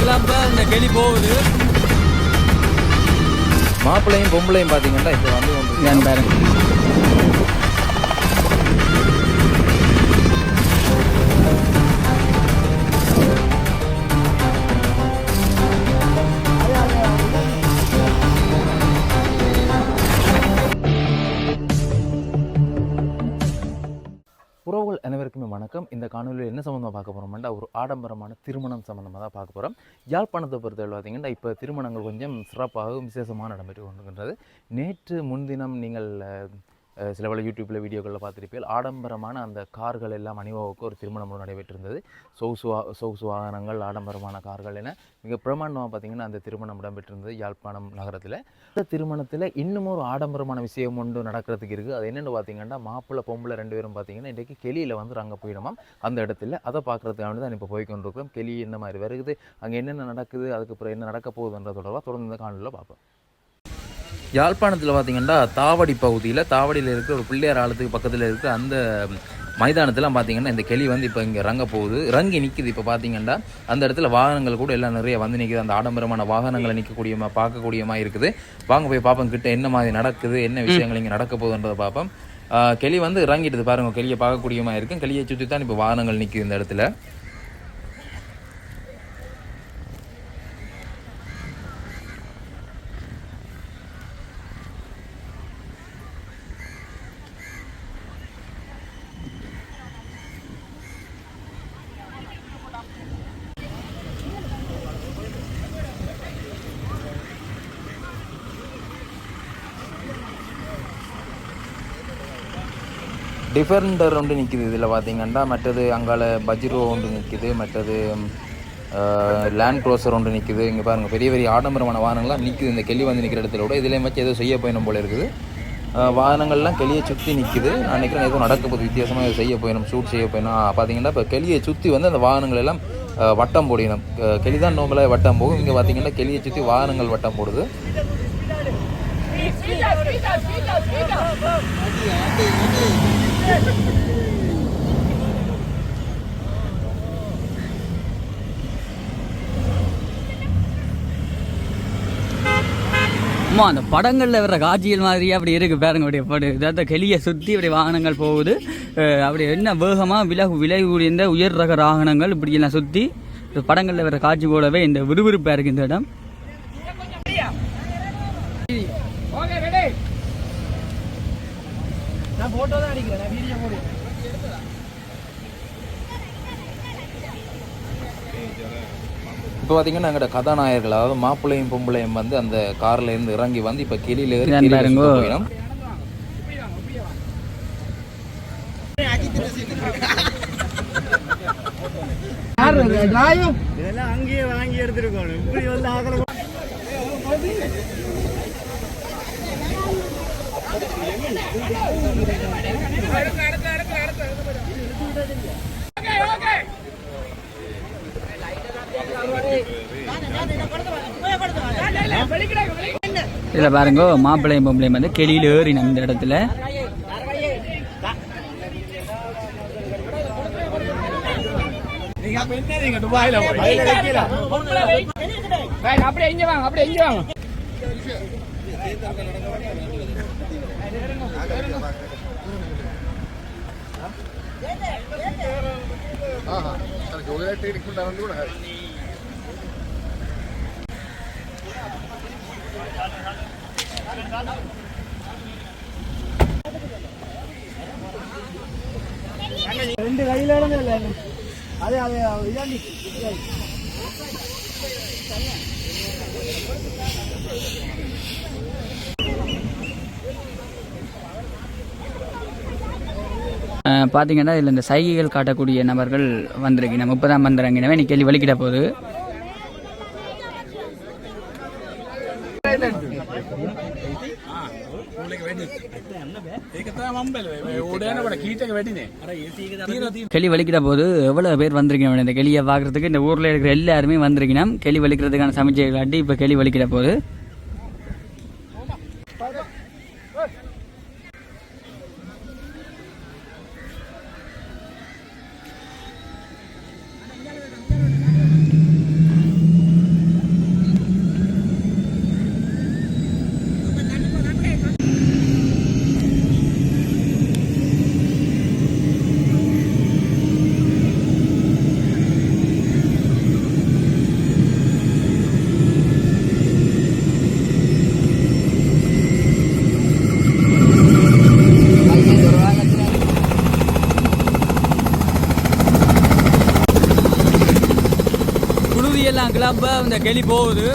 கிளம்ப இந்த கெளி போகுது. மாப்பிள்ளையும் பொம்பளையும் பார்த்தீங்கன்னா இப்போ வந்து கொண்டு ஏன் இந்த காணொலியில் என்ன சம்மந்தமாக பார்க்க போகிறோம்னா ஒரு ஆடம்பரமான திருமணம் சம்மந்தமாக தான் பார்க்க போகிறோம் யாழ்ப்பாணத்தை பொறுத்தவரை பார்த்திங்கன்னா இப்போ திருமணங்கள் கொஞ்சம் சிறப்பாகவும் விசேஷமாக நடைபெற்று கொண்டிருக்கின்றது. நேற்று முன்தினம் நீங்கள் சில பல யூடியூப்பில் வீடியோக்களில் பார்த்துருப்பீர்கள். ஆடம்பரமான அந்த கார்கள் எல்லாம் அணிவகுக்கு ஒரு திருமணம் நடைபெற்றிருந்தது. சொகுசு வா சொகுசு வாகனங்கள் ஆடம்பரமான கார்கள் என மிக பிரமாண்டமாக பார்த்தீங்கன்னா அந்த திருமணம் இடம்பெற்றிருந்தது யாழ்ப்பாணம் நகரத்தில். இந்த திருமணத்தில் இன்னும் ஒரு ஆடம்பரமான விஷயம் ஒன்று நடக்கிறதுக்கு இருக்குது. அது என்னென்னு பார்த்தீங்கன்னா மாப்பிள்ளை பொம்பளை ரெண்டு பேரும் பார்த்தீங்கன்னா இன்றைக்கு கெளியில் வந்து அங்கே போயிடுமாம் அந்த இடத்துல. அதை பார்க்குறதுக்காக தான் இப்போ போய் கொண்டிருக்கிறோம். கெளி என்ன மாதிரி வருகுது? அங்கே என்னென்ன நடக்குது? அதுக்கப்புறம் என்ன நடக்க போகுதுன்ற தொடர்பாக தொடர்ந்து இந்த காணொலியில் பார்ப்போம். யாழ்ப்பாணத்தில் பார்த்தீங்கன்னா தாவடி பகுதியில் தாவடியில் இருக்கிற ஒரு பிள்ளையார் ஆலத்துக்கு பக்கத்தில் இருக்கிற அந்த மைதானத்தில் பார்த்தீங்கன்னா இந்த கிளி வந்து இப்போ இங்கே இறங்க போகுது. இறங்கி நிற்குது இப்போ பார்த்தீங்கன்னா அந்த இடத்துல வாகனங்கள் கூட எல்லாம் நிறைய வந்து நிற்குது அந்த ஆடம்பரமான வாகனங்களை நிற்கக்கூடியமா பார்க்கக்கூடியமா இருக்குது. வாங்க போய் பார்ப்போம் கிட்ட என்ன மாதிரி நடக்குது என்ன விஷயங்கள் இங்கே நடக்க போகுதுன்றதை பார்ப்போம் கிளி வந்து இறங்கிட்டுது பாருங்க கிளியை பார்க்கக்கூடியமா இருக்கும் கிளியை சுற்றி தான் இப்போ வாகனங்கள் நிற்குது இந்த இடத்துல. டிஃபரெண்டர் ஒன்று நிற்கிது இதில் பார்த்தீங்கன்னா. மற்றது அங்கால பஜ்ரோ ஒன்று நிற்கிது மற்றது லேண்ட் க்ரோசர் ஒன்று நிற்கிது இங்கே பாருங்கள் பெரிய பெரிய ஆடம்பரமான வாகனங்கள்லாம் நிற்கிது இந்த கெளி வந்து நிற்கிற இடத்துல விட இதுலேயும் வச்சு ஏதோ செய்ய போயிடும் போல் இருக்குது. வாகனங்கள்லாம் கெளியை சுற்றி நிற்குது நான் நினைக்கிறேன் ஏதோ நடக்க போகுது வித்தியாசமாக ஏதோ செய்ய போயிடும் ஷூட் செய்ய போயிடும். பார்த்தீங்கன்னா இப்போ கெளியை சுற்றி வந்து அந்த வாகனங்கள் எல்லாம் வட்டம் போடிடும். கெளி தான் நோக்கலாக வட்டம் போகும். இங்கே பார்த்தீங்கன்னா கெளியை சுற்றி வாகனங்கள் வட்டம் போடுது. அம்மா அந்த படங்களில் வர்ற காட்சிகள் மாதிரி அப்படி இருக்குது பாருங்க அப்படியே படு. இதாவது கெளியை சுற்றி அப்படி வாகனங்கள் போகுது. அப்படி என்ன வேகமாக விலகு விலை கூடிய உயர் ரக வாகனங்கள் இப்படி எல்லாம் சுற்றி படங்களில் வர்ற காட்சி போலவே இந்த விறுவிறுப்பாக இருக்குது இந்த இடம். இப்போ பார்த்தீங்கன்னா எங்களோட கதாநாயகர்கள் அதாவது மாப்பிள்ளையும் பொம்பளையும் வந்து அந்த கார்ல இருந்து இறங்கி வந்து இப்போ கிளியில ஏறி போயிடும். இதெல்லாம் அங்கேயே வாங்கி எடுத்துருக்கணும் இப்படி வந்து ஆகல இதில் பாருங்க மாப்பிள்ளையும் பொம்பளையும் வந்து கெளியில் ஏறின இந்த இடத்துல. அப்படியே இங்க வாங்க அப்படியே இங்க வாங்க. ரெண்டு கையில இருந்து இல்ல அதே அதே இதாண்டி அஹ் பார்த்தீங்கன்னா இதில் இந்த சைகைகள் காட்டக்கூடிய நபர்கள் வந்திருக்கு முப்பதாம் இப்போ தான் நீ கேள்வி வலிக்கிட போகுது களி வலிக்கிற போது எவ்வளவு பேர் வந்திருக்கணும் இந்த கெளியை பாக்குறதுக்கு இந்த ஊர்ல இருக்கிற எல்லாருமே வந்திருக்கணும் களி வலிக்கிறதுக்கான சமைச்சை காட்டி இப்ப களி வலிக்கிற போது. கிளப்பை அந்த கெளி போகுது.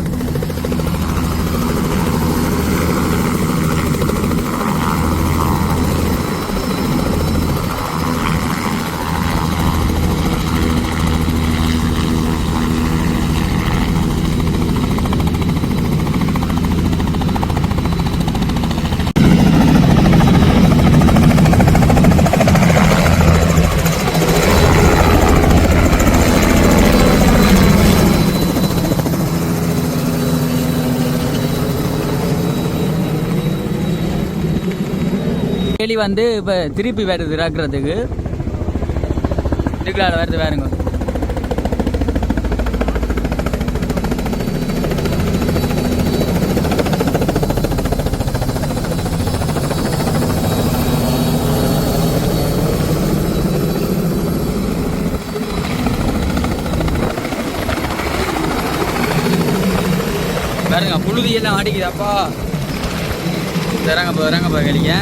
கெளி வந்து இப்போ திருப்பி வருது இறக்குறதுக்கு இதுக்குள்ள வருது வேறுங்க பாருங்க அடிக்குதாப்பா இறங்க போ இறங்க போ கழிக்க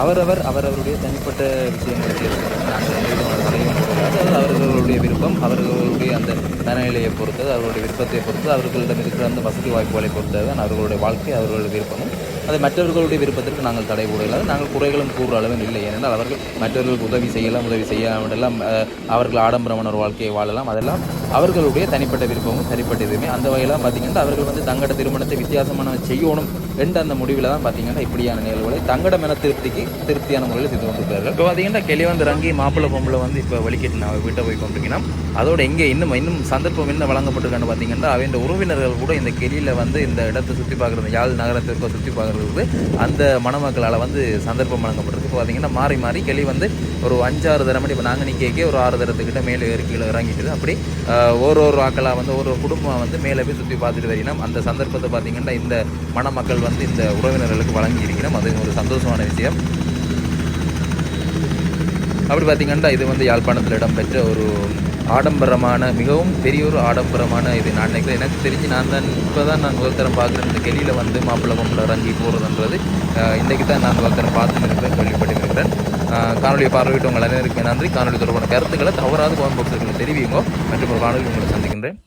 அவரவர் அவரவருடைய தனிப்பட்ட விஷயங்களை நாங்கள் அவர்களுடைய விருப்பம் அவர்களுடைய அந்த மனநிலையை பொறுத்தது அவர்களுடைய விருப்பத்தை பொறுத்து அவர்களிடம் இருக்கிற அந்த வசதி வாய்ப்புகளை பொறுத்தது தான் அவர்களுடைய வாழ்க்கை அவர்களுடைய விருப்பமும். அது மற்றவர்களுடைய விருப்பத்திற்கு நாங்கள் தடை போடலாது நாங்கள் குறைகளும் கூறுற அளவில் இல்லை. ஏனென்றால் அவர்கள் மற்றவர்களுக்கு உதவி செய்யலாம் உதவி செய்யாமல் எல்லாம் அவர்கள் ஆடம்பரமான ஒரு வாழ்க்கையை வாழலாம். அதெல்லாம் அவர்களுடைய தனிப்பட்ட விருப்பமும் தனிப்பட்ட இதுவுமே. அந்த வகையெல்லாம் பார்த்திங்கன்னா அவர்கள் வந்து தங்கட திருமணத்தை வித்தியாசமான செய்யணும் என்ற அந்த முடிவில் தான் பார்த்தீங்கன்னா இப்படியான நிகழ்வுகளை தங்கட என திருப்திக்கு திருப்தியான முறையில் செய்து கொண்டிருக்கிறார்கள். இப்போ பார்த்தீங்கன்னா கிளி வந்து ரங்கி மாப்பிள்ளை பொம்பளை வந்து இப்போ வலிக்கிட்டு நான் வீட்டை போய் கொண்டிருக்கணும் அதோட எங்கே இன்னும் இன்னும் சந்தர்ப்பம் என்ன வழங்கப்பட்டிருக்கான்னு பார்த்தீங்கன்னா அவன் உறவினர்கள் கூட இந்த கெளியில் வந்து இந்த இடத்தை சுற்றி பார்க்குறது யாழ் நகரத்திற்கு சுற்றி பார்க்குறதுக்கு அந்த மணமக்களால் வந்து சந்தர்ப்பம் வழங்கப்பட்டிருக்கு. இப்போ பார்த்தீங்கன்னா மாறி மாறி கிளி வந்து ஒரு அஞ்சாறு தரம் இப்போ நாங்கள் நிற்கே ஒரு ஆறு தரத்துக்கிட்ட மேலே ஏறி கீழே இறங்கிட்டு அப்படி ஒரு ஒரு ஆக்களாக வந்து ஒரு ஒரு குடும்பம் வந்து மேலே போய் சுற்றி பார்த்துட்டு வரணும் அந்த சந்தர்ப்பத்தை பார்த்தீங்கன்னா இந்த மணமக்கள் வந்து இந்த உறவினர்களுக்கு வழங்கி இருக்கிறோம் அது ஒரு சந்தோஷமான விஷயம். அப்படி பார்த்திங்கன்னா இது வந்து யாழ்ப்பாணத்தில் இடம்பெற்ற ஒரு ஆடம்பரமான மிகவும் பெரிய ஒரு ஆடம்பரமான இது. நான் நினைக்கிறேன் எனக்கு தெரிஞ்சு நான் தான் இப்போ தான் நான் முதல்தரம் பார்க்குறேன். இந்த கெளியில் வந்து மாப்பிள்ளை பொம்பளை இறங்கி போகிறதுன்றது இன்றைக்கி தான் நான் முதல்தரம் பார்த்து இருக்கிறேன் கேள்விப்பட்டிருக்கிறேன். காணொலியை பார்வையிட்டவங்க உங்கள் நன்றி. காணொலி தொடர்பான கருத்துக்களை தவறாது கமெண்ட் பாக்ஸுக்கு தெரிவிங்க மற்றும் ஒரு காணொலி உங்களை சந்திக்கின்றேன்.